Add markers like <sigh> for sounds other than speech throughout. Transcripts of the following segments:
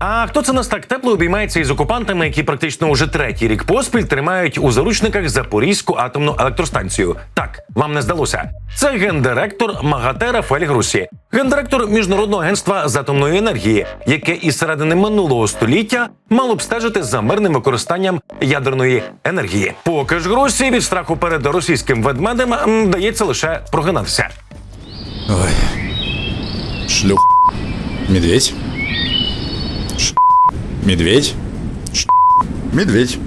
А хто це нас так тепло обіймається із окупантами, які практично уже третій рік поспіль тримають у заручниках Запорізьку атомну електростанцію? Так, вам не здалося. Це гендиректор МАГАТЕ Рафаель Грусі, гендиректор міжнародного агентства з атомної енергії, яке із середини минулого століття мало б стежити за мирним використанням ядерної енергії. Поки ж Грусі від страху перед російським ведмедем дається лише прогинатися. Шлюх. Медведь. Ш... Медведь. Ш... Медведь.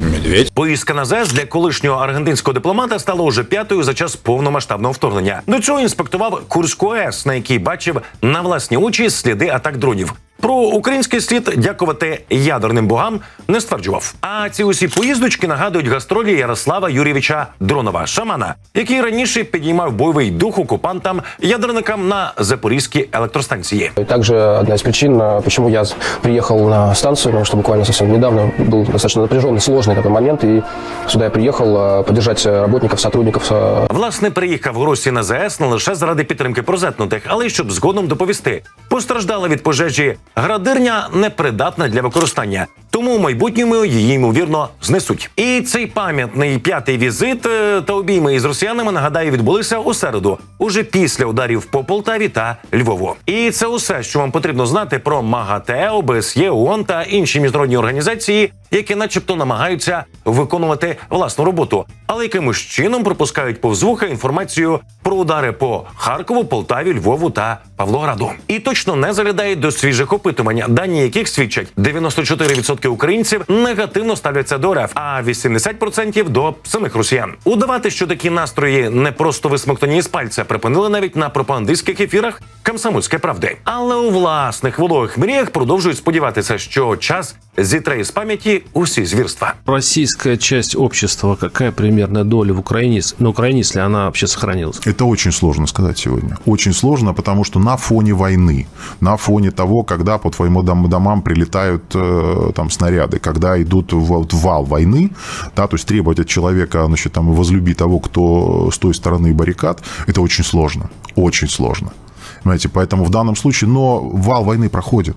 Медведь. Поїздка на ЗЕС для колишнього аргентинського дипломата стала уже п'ятою за час повномасштабного вторгнення. До цього інспектував Курську АЕС, на якій бачив на власні очі сліди атак дронів. Про український слід дякувати ядерним богам не стверджував. А ці усі поїздочки нагадують гастролі Ярослава Юрійовича Дронова, шамана, який раніше підіймав бойовий дух окупантам ядерникам на запорізькій електростанції. И также одна из причин, а, почему я с- приехал на станцию, потому что буквально совсем недавно был достаточно напряженный, сложный такой момент, и сюда я приехал а, поддержать а, работников, сотрудников а, Власне, приїхав Гросі на ЗАЕС не лише заради підтримки прозетнутих, але й щоб згодом доповісти. Постраждала від пожежі градирня непридатна для використання. Тому в майбутньому її ймовірно знесуть. І цей пам'ятний п'ятий візит е, та обійми із росіянами нагадаю відбулися у середу, уже після ударів по Полтаві та Львову. І це усе, що вам потрібно знати про МАГАТЕ, ОБСЄ, ООН та інші міжнародні організації, які, начебто, намагаються виконувати власну роботу, але якимось чином пропускають повз вуха інформацію про удари по Харкову, Полтаві, Львову та Павлограду. І точно не заглядають до свіжих опитувань, дані яких свідчать 94% українців негативно ставляться до РФ, а 80% до самих росіян. Удавати, що такі настрої не просто висмоктані з пальця, припинили навіть на пропагандистських ефірах Комсомольської правди. Але у власних вологих мріях продовжують сподіватися, що час зітре із пам'яті усі звірства. Российская часть общества, какая примерная доля в Украине, на Украине, если она вообще сохранилась? Это очень сложно сказать сегодня. Очень сложно, потому что на фоне войны, на фоне того, когда по твоим дом- домам прилетают э, там снаряды, когда идут в, вот вал войны, да, то есть требовать от человека, значит, там, возлюби того, кто с той стороны баррикад, это очень сложно, очень сложно. Понимаете, поэтому в данном случае, но вал войны проходит.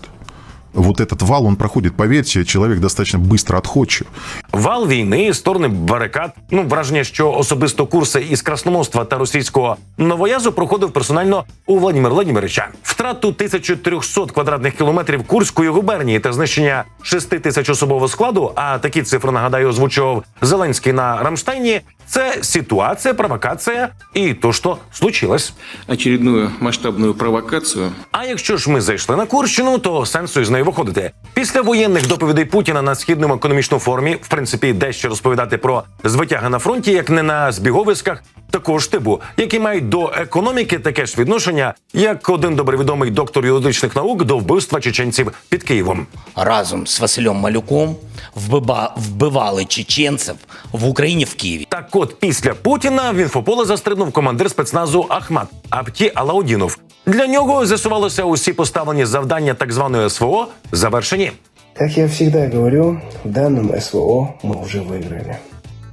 Вот этот вал, он проходит, поверьте, человек достаточно быстро отходчив. Вал війни, сторони барикад. Ну враження, що особисто курси із красномовства та російського новоязу проходив персонально у Владимира Владимировича. Втрату 1300 квадратних кілометрів Курської губернії та знищення 6 тисяч особового складу. А такі цифри нагадаю озвучував Зеленський на Рамштайні. Це ситуація, провокація і то, що случилось. очередную масштабную провокацию А якщо ж ми зайшли на Курщину, то сенсу із неї виходити. Після воєнних доповідей Путіна на східному економічному форумі, в принципі, дещо розповідати про звитяги на фронті, як не на збіговиськах, такого ж типу, які мають до економіки таке ж відношення, як один добре відомий доктор юридичних наук до вбивства чеченців під Києвом. разом з Василем Малюком вбива- вбивали чеченців в Україні в Києві. Так от після Путіна в інфополе застрибнув командир спецназу Ахмат Апті Алаудінов. Для нього з'ясувалося усі поставлені завдання так званої СВО завершені. Як я всегда говорю, в даному СВО ми вже выиграли.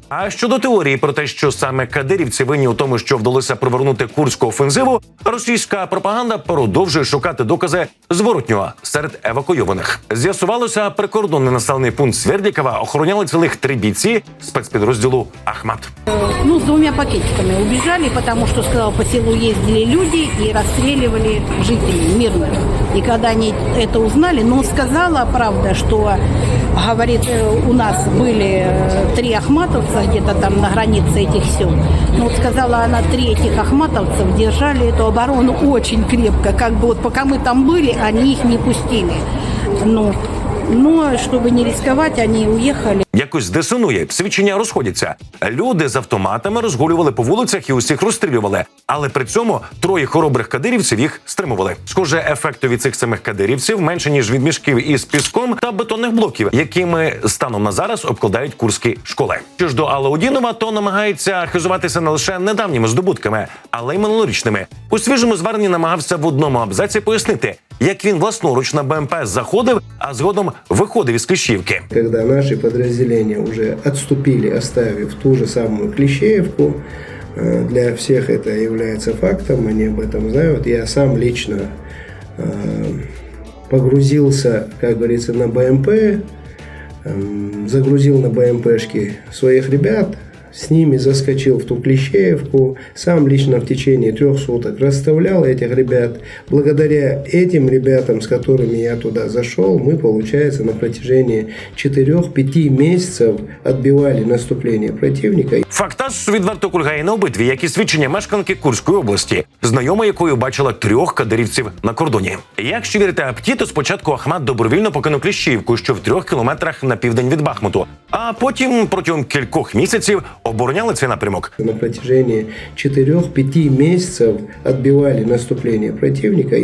А щодо теорії про те, що саме кадирівці винні у тому, що вдалося привернути курську офензиву, російська пропаганда продовжує шукати докази зворотнього серед евакуйованих. З'ясувалося, прикордонний населений пункт Свердікова охороняли цілих три бійці спецпідрозділу Ахмат. ну, с двумя пакетиками убежали, потому что, сказал, по селу ездили люди и расстреливали жителей мирных. И когда они это узнали, но сказала, правда, что, говорит, э, у нас были э, три ахматовца где-то там на границе этих сел. Но вот сказала она, три этих ахматовцев держали эту оборону очень крепко. Как бы вот пока мы там были, они их не пустили. Ну, но чтобы не рисковать, они уехали. Якось дисонує, свідчення розходяться. Люди з автоматами розгулювали по вулицях і усіх розстрілювали. Але при цьому троє хоробрих кадирівців їх стримували. Схоже, ефекту цих самих кадирівців менше ніж від мішків із піском та бетонних блоків, якими станом на зараз обкладають курські школи. Що ж до Алаудінова, то намагається хизуватися не лише недавніми здобутками, але й минулорічними. У свіжому зверненні намагався в одному абзаці пояснити, як він власноруч на БМП заходив, а згодом виходив із Кліщівки. Когда наши подразделения уже отступили, оставив ту же самую Клещеевку, Э, Для всех это является фактом, они об этом знают. Я сам лично э, погрузился, как говорится, на БМП, эм, загрузил на БМПшки своих ребят, с ними заскочил в ту Клещеевку, сам лично в течение трех суток расставлял этих ребят. Благодаря этим ребятам, с которыми я туда зашел, мы, получается, на протяжении 4-5 месяцев отбивали наступление противника. Фактаж відверто кульгає на обидві, як і свідчення мешканки Курської області, знайома якою бачила трьох кадирівців на кордоні. Якщо вірити Апті, то спочатку Ахмат добровільно покинув Кліщівку, що в трьох кілометрах на південь від Бахмуту, а потім протягом кількох місяців обороняли цей напрямок. На протяжении 4-5 місяців відбивали наступлення противника.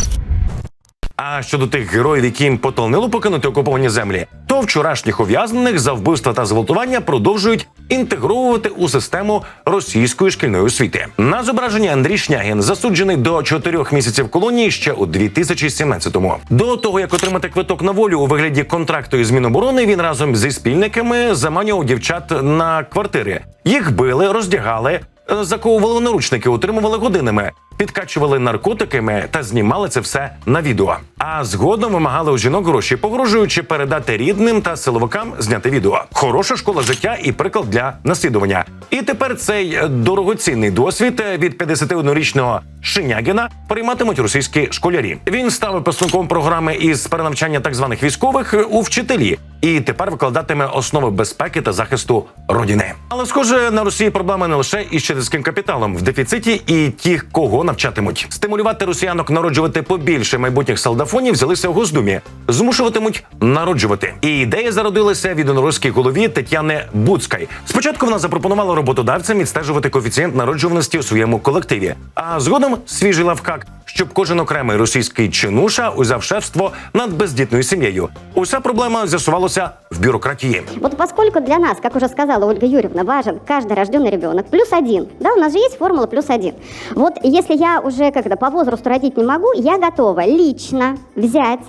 А щодо тих героїв, яким поталнило покинути окуповані землі, то вчорашніх ув'язнених за вбивства та зґвалтування продовжують інтегровувати у систему російської шкільної освіти. На зображенні Андрій Шнягін засуджений до чотирьох місяців колонії ще у 2017-му. До того як отримати квиток на волю у вигляді контракту із Міноборони, він разом зі спільниками заманював дівчат на квартири. Їх били, роздягали, заковували наручники, утримували годинами. Підкачували наркотиками та знімали це все на відео. А згодом вимагали у жінок гроші, погрожуючи передати рідним та силовикам зняти відео. Хороша школа життя і приклад для наслідування. І тепер цей е, дорогоцінний досвід е, від 51-річного Шинягіна прийматимуть російські школярі. Він став випускником програми із перенавчання так званих військових е, у вчителі і тепер викладатиме основи безпеки та захисту родини. Але схоже на Росії проблеми не лише із щитицьким капіталом в дефіциті, і ті, кого навчатимуть. Стимулювати росіянок народжувати побільше майбутніх солдафонів взялися в Госдумі, змушуватимуть народжувати. І ідея зародилася від іноросській голові Тетяни Буцкай. Спочатку вона запропонувала роботодавцям відстежувати коефіцієнт народжуваності у своєму колективі, а згодом свіжий лавкак, щоб кожен окремий російський чинуша узяв шефство над бездітною сім'єю. Уся проблема з'ясувалася в бюрократії. Вот поскольку для нас, как уже сказала Ольга Юрьевна, важен каждый рожденный ребенок, плюс один, да, у нас же есть формула плюс один. Вот если я уже когда по возрасту родить не могу, я готова лично взять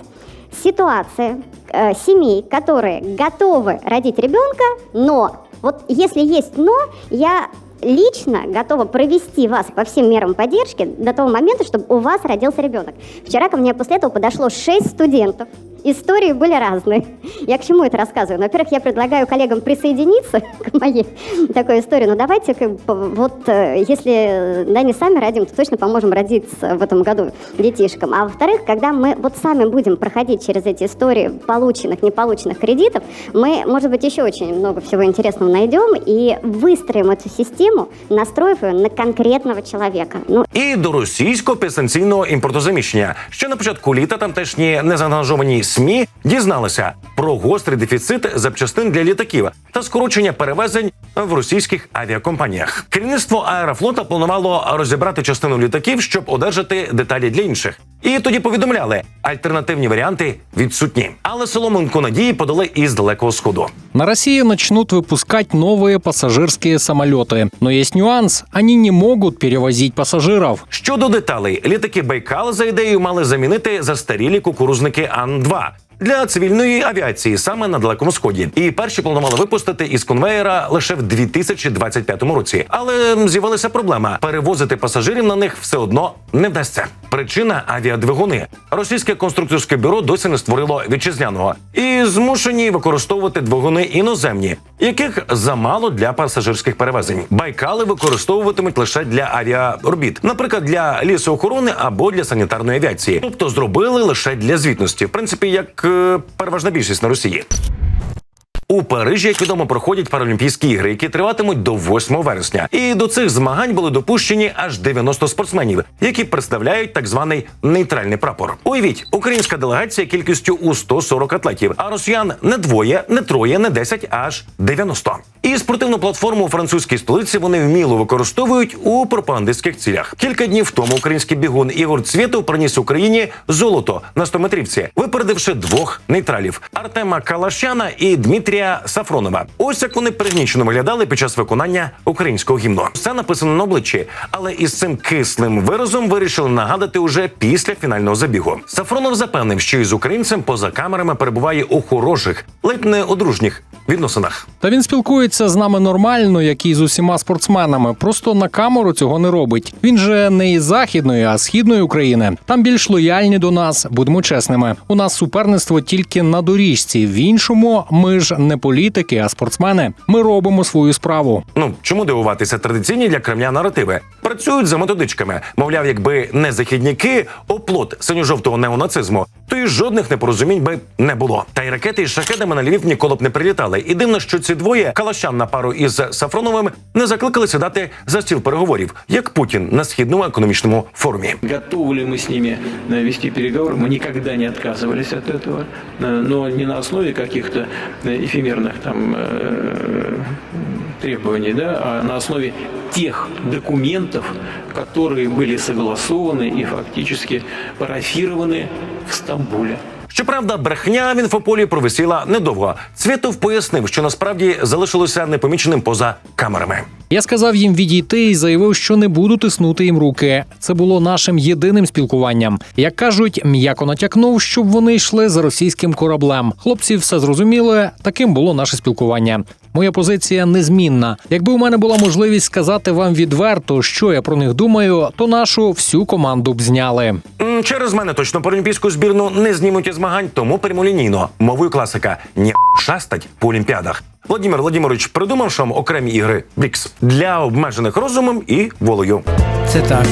ситуации э, семей, которые готовы родить ребенка, но вот если есть но, я лично готова провести вас по всем мерам поддержки до того момента, чтобы у вас родился ребенок. Вчера ко мне после этого подошло 6 студентов. Истории были разные. Я к чему это рассказываю? Ну, Во-первых, я предлагаю коллегам присоединиться к <laughs> моей такой истории. Но давайте, как бы, вот, э, если э, да, не сами родим, то точно поможем родиться в этом году детишкам. А во-вторых, когда мы вот сами будем проходить через эти истории полученных, неполученных кредитов, мы, может быть, еще очень много всего интересного найдем и выстроим эту систему, настроив ее на конкретного человека. Ну, І до російського підстанційного імпортозаміщення, що на початку літа тамтешні незаангажовані СМІ дізналися про гострий дефіцит запчастин для літаків та скорочення перевезень в російських авіакомпаніях. Керівництво аерофлота планувало розібрати частину літаків, щоб одержати деталі для інших. І тоді повідомляли, альтернативні варіанти відсутні. Але соломинку надії подали із далекого сходу. На России начнут выпускать новые пассажирские самолеты. Но есть нюанс. Они не могут перевозить пассажиров. Щодо деталей, літаки Байкал за ідеєю мали замінити застарілі кукурузники Ан-2 для цивільної авіації саме на далекому сході. І перші планували випустити із конвеєра лише в 2025 році. Але з'явилася проблема: перевозити пасажирів на них все одно не вдасться. Причина авіадвигуни. Російське конструкторське бюро досі не створило вітчизняного і змушені використовувати двигуни іноземні, яких замало для пасажирських перевезень. Байкали використовуватимуть лише для авіаорбіт, наприклад, для лісоохорони або для санітарної авіації, тобто зробили лише для звітності, в принципі, як е, переважна більшість на Росії. У Парижі, як відомо, проходять Паралімпійські ігри, які триватимуть до 8 вересня. І до цих змагань були допущені аж 90 спортсменів, які представляють так званий нейтральний прапор. Уявіть, українська делегація кількістю у 140 атлетів, а росіян не двоє, не троє, не 10, аж 90. І спортивну платформу у французькій столиці вони вміло використовують у пропагандистських цілях. Кілька днів тому український бігун Ігор Цвєтов приніс Україні золото на 100-метрівці, випередивши двох нейтралів Артема Калашяна і Дмитрія Сафронова. Ось як вони пригнічено виглядали під час виконання українського гімну. Все написано на обличчі, але із цим кислим виразом вирішили нагадати уже після фінального забігу. Сафронов запевнив, що із українцем поза камерами перебуває у хороших, ледь не у дружніх відносинах. Та він спілкується з нами нормально, як і з усіма спортсменами. Просто на камеру цього не робить. Він же не із західної, а східної України. Там більш лояльні до нас, будемо чесними. У нас суперництво тільки на доріжці. В іншому ми ж не політики, а спортсмени. Ми робимо свою справу. Ну чому дивуватися традиційні для Кремля наративи? Працюють за методичками. Мовляв, якби не західняки, оплот синьо-жовтого неонацизму, то і жодних непорозумінь би не було. Та й ракети із шахедами на Львів ніколи б не прилітали. І дивно, що ці двоє калащан на пару із Сафроновим не закликали сідати за стіл переговорів, як Путін на східному економічному форумі. Готовы ли мы с ними э, вести переговоры? Мы никогда не отказывались от этого, э, но не на основе каких-то э, эфемерных там э, требований, да, а на основе тех документов, которые были согласованы и фактически парафированы в Стамбуле. Щоправда, брехня в інфополі провисіла недовго. Цвєтов пояснив, що насправді залишилося непоміченим поза камерами. Я сказав їм відійти і заявив, що не буду тиснути їм руки. Це було нашим єдиним спілкуванням. Як кажуть, м'яко натякнув, щоб вони йшли за російським кораблем. Хлопці все зрозуміли. Таким було наше спілкування. Моя позиція незмінна. Якби у мене була можливість сказати вам відверто, що я про них думаю, то нашу всю команду б зняли. Через мене точно паралімпійську збірну не знімуть із змагань, тому прямолінійно. Мовою класика не шастать по олімпіадах. Владимир Владимирович придумав шам окремі ігри Вікс для обмежених розумом і волею. Це так.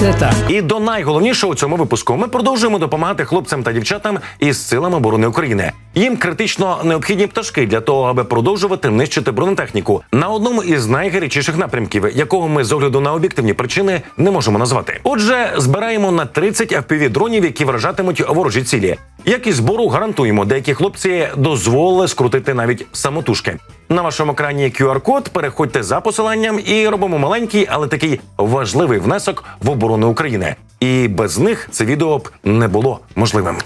Це так. І до найголовнішого у цьому випуску ми продовжуємо допомагати хлопцям та дівчатам із силами оборони України. Їм критично необхідні пташки для того, аби продовжувати нищити бронетехніку на одному із найгарячіших напрямків, якого ми з огляду на об'єктивні причини не можемо назвати. Отже, збираємо на 30 fpv дронів, які вражатимуть ворожі цілі. Як і збору гарантуємо, деякі хлопці дозволили скрутити навіть самотужки. На вашому екрані QR-код. Переходьте за посиланням і робимо маленький, але такий важливий внесок в оборону України. І без них це відео б не було можливим.